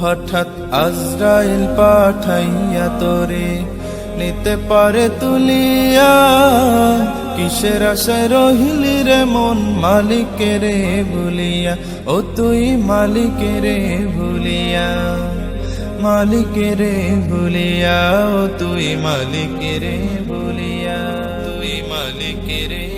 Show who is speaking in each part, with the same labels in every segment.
Speaker 1: হঠাৎ আজরাইল পাঠাইয়া তোরে নিতে পারে তুলিয়া, কিসের আশায় রহিলি রে মন মালিকের রে ভুলিয়া? ও তুই মালিকের ভুলিয়া। মালিকের রে বলিয়া তুই মালিক রে বলিয়া তুই মালিক রে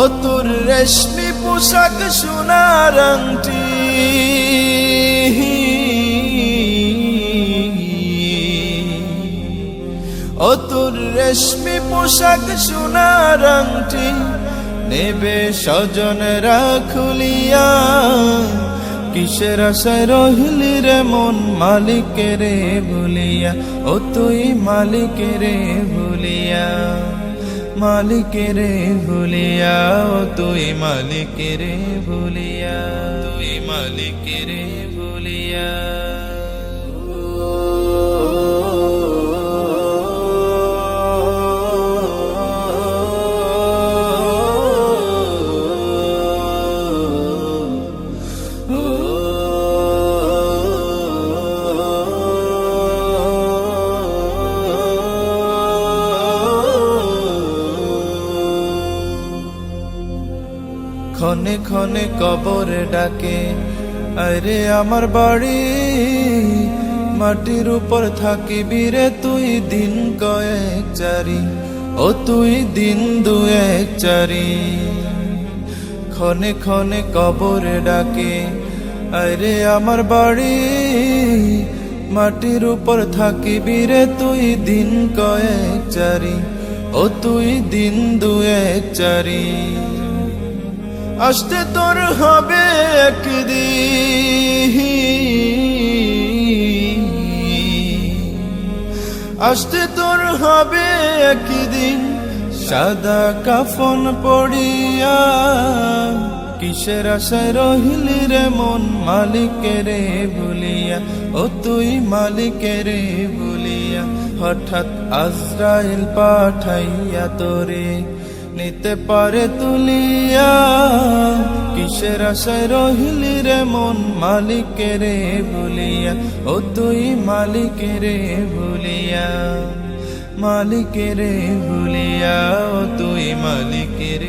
Speaker 1: ও তোর রেশমি পোশাক সোনার আংটি তোর রেশমি পোশাক সোনার আংটি নেবে স্বজনরা খুলিয়া। কিসের আশায় রহিলি রে মন মালিকের ভুলিয়া ও তুই মালিকের ভুলিয়া মালিকের ভুলিয়া তুই মালিকের ভুলিয়া তুই মালিকের ভুলিয়া। ক্ষণে ক্ষণে কবরে ডাকে। আরে আমার বাড়ি, মাটির উপর থাকিবি রে তুই দিন কয়েক চারি, ও তুই দিন দু এক চারি। ক্ষণে ক্ষণে কবরে ডাকে, আরে আমার বাড়ি, মাটির উপর থাকিবি রে তুই দিন কয়েক চারি, ও তুই দিন দু এক চারি। আসতে তোর হবে একদিন। আসতে তোর হবে একদিন, সাদা কাফন পড়িয়া কিসের আশায় রহিলি রে মন মালিকের রে ভুলিয়া ও তুই মালিকের রে ভুলিয়া হঠাৎ আজরাইল পাঠাইয়া তোরে নিতে পারে তুলিয়া কিসের আশায় রহিলি রে মন মালিকের ভুলিয়া ও তুই মালিকের ভুলিয়া মালিকের ভুলিয়া ও তুই মালিকের